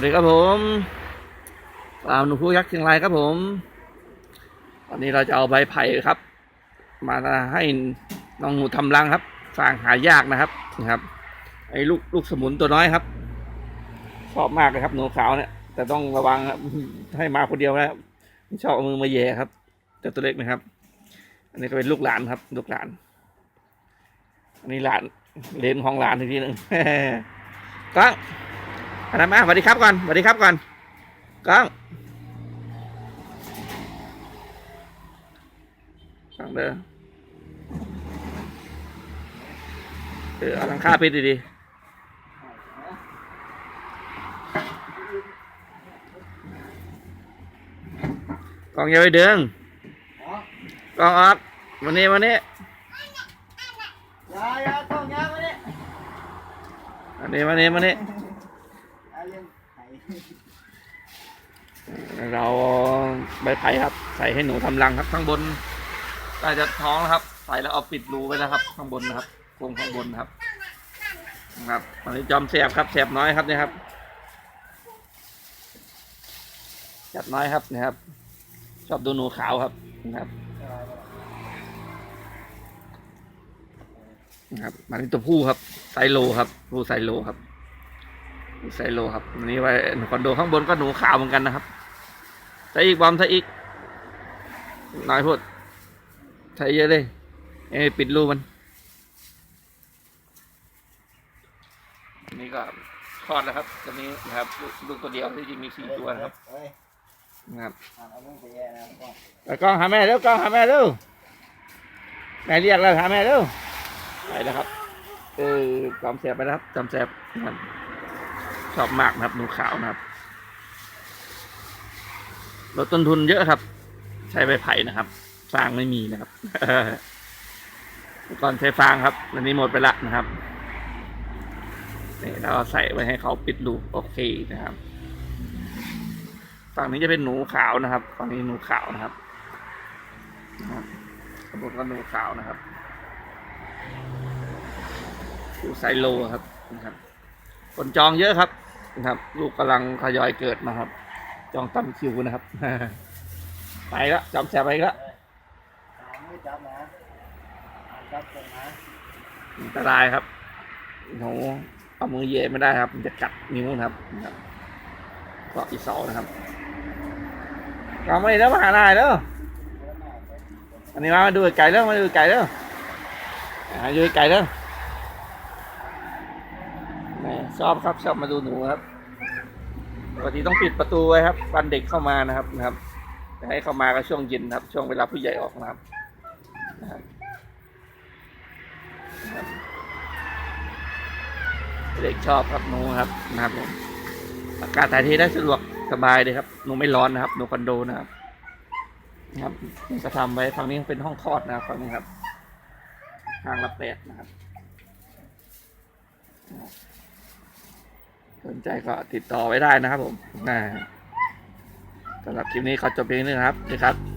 วัสดีครับผมฟาร์มหนูผู้ยักษ์เชียงรายครับผม วันนี้เราจะเอาใบไผ่ครับ มาให้น้องหนูทำรังครับ สร้างหายากนะครับนะครับ ไอ้ลูกลูกสมุนตัวน้อยครับ ชอบมากเลยครับหนูขาวเนี่ย แต่ต้องระวังครับ ให้มาคนเดียวนะครับไม่ชอบเอามือมาแย่ครับเจ้าตัวเล็กนะครับ อันนี้ก็เป็นลูกหลานครับ ลูกหลาน อันนี้หลานเลนของหลานอีกทีหนึ่งก้ องอันนั้นมาสวัสดีครับก่อนสวัสดีครับก่อนก้องก้องเด้อเออเอาหลังคาปิดดีๆกองอย่าไปดึงกองออกวันนี้วันนี้ยายาต้องยามาเนี่ยวันนี้วันนี้วันนี้อา เลี้ยงไข่เราใบไผ่ครับ ใส่ให้หนูทำรังครับข้างบนใกล้จะท้องแล้วครับ ใส่แล้วเอาปิดรูไว้นะครับ ข้างบนนะครับโครงข้างบนครับนะครับอันนี้จอมแสบครับแสบน้อยครับเนี่ยครับแสบน้อยครับนะครับ ชอบดูหนูขาวครับนะครับนะครับอันนี้ตัวผู้ครับไซโลครับผู้ไซโลครับ ไซโลครับนนี้ไว้คอนโดข้างบนก็หนูขาวเหมือนกันนะครับใส่อีกบอมใส่อีกน้อยพูดใส่เยอะเลยเอ้ปิดรูมัน นี่ก็คลอดแล้วครับตัวนี้นะครับลูกตัวเดียวที่จริงมีสี่ตัวนะครับนะครับไปกล้องหาแม่เร็วกล้องหาแม่เร็วแม่เรียกแล้วหาแม่เร็วไปแล้วครับเออจอมแสบไปแล้วครับจอมแสบครับ ชอบมากนะครับหนูขาวนะครับลดต้นทุนเยอะครับ ใช้ใบไผ่นะครับฟางไม่มีนะครับก่อนใช้ฟางครับอันนี้หมดไปละนะครับนี่เราใส่ไว้ให้เขาปิดลูกโอเคนะครับ ฝั่งนี้จะเป็นหนูขาวนะครับ ฝั่งนี้หนูขาวนะครับนะครับขบวนก็หนูขาวนะครับดูไซโลครับนะครับ คนจองเยอะครับ นะครับ ลูกกำลังทยอยเกิดนะครับ จองตั้งคิวนะครับ ไปแล้วจอมแสบไปแล้วอ่านไม่จับนะอ่านจับกันนะอันตรายครับหนูเอามือเย่ไม่ได้ครับ มันจะกัดนิ้วนะครับกาะอีเสานะครับเราไม่ได้มาหาได้แล้วอันนี้มาดูไก่แล้วมาดูไก่แล้วอ่าดูไก่แล้วแหม่ ชอบครับชอบมาดูหนูครับปกติต้องปิดประตูไว้ครับวันเด็กเข้ามานะครับนะครับแต่ให้เข้ามาก็ช่วงเย็นครับ ช่วงเวลาผู้ใหญ่ออกนะครับเด็กชอบครับหนูครับนะครับอากาศถ่ายเทได้สะดวกสบายเลยครับหนูไม่ร้อนนะครับหนูคอนโดนะครับนะครับนี่ก็ทำไว้ฝั่งนี้เป็นห้องคลอดนะครับฝั่งนี้ครับทางละแปดนะครับ สนใจก็ติดต่อไว้ได้นะครับผมสำหรับคลิปนี้ขอจบเพียงนี้นะครับนี่ครับ